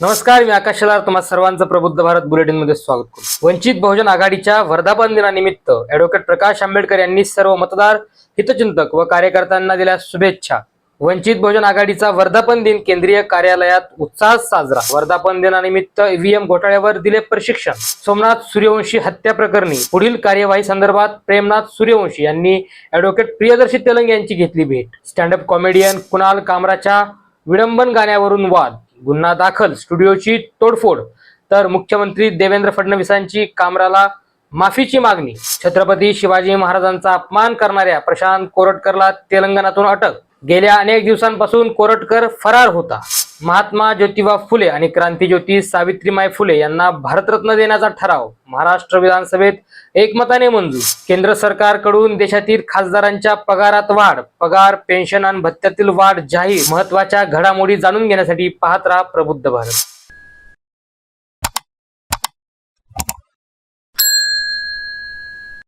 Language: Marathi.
नमस्कार मी आकाश शेलार. तुम्हाला सर्वांचं प्रबुद्ध भारत बुलेटिनमध्ये स्वागत करतो. वंचित बहुजन आघाडीच्या वर्धापन दिनानिमित्त ऍडव्होकेट प्रकाश आंबेडकर यांनी सर्व मतदार हितचिंतक व कार्यकर्त्यांना दिल्या शुभेच्छा. वंचित बहुजन आघाडीचा वर्धापन दिन केंद्रीय कार्यालयात उत्साहात साजरा. वर्धापन दिनानिमित्त ईव्हीएम घोटाळ्यावर दिले प्रशिक्षण. सोमनाथ सूर्यवंशी हत्या प्रकरणी पुढील कार्यवाही संदर्भात प्रेमनाथ सूर्यवंशी यांनी ऍडव्होकेट प्रियदर्शी तेलंग यांची घेतली भेट. स्टँडअप कॉमेडियन कुणाल कामराच्या विडंबन गाण्यावरून वाद. गुन्हा दाखल स्टुडिओची तोडफोड. तर मुख्यमंत्री देवेंद्र फडणवीसांची कामराला माफीची मागणी. छत्रपती शिवाजी महाराजांचा अपमान करणाऱ्या प्रशांत कोरटकरला तेलंगणातून अटक. गेल्या अनेक दिवसांपासून कोरटकर फरार होता. महात्मा ज्योतिबा फुले आणि क्रांतीज्योती सावित्रीमाई फुले यांना भारतरत्न देण्याचा ठराव. महाराष्ट्र विधानसभेत एकमताने मंजूर. केंद्र सरकारकडून देशातील खासदारांच्या पगारात वाढ पगार पेन्शन आणि भत्त्यातील वाढ जाहीर महत्त्वाच्या घडामोडी जाणून घेण्यासाठी पाहत राहा प्रबुद्ध भारत.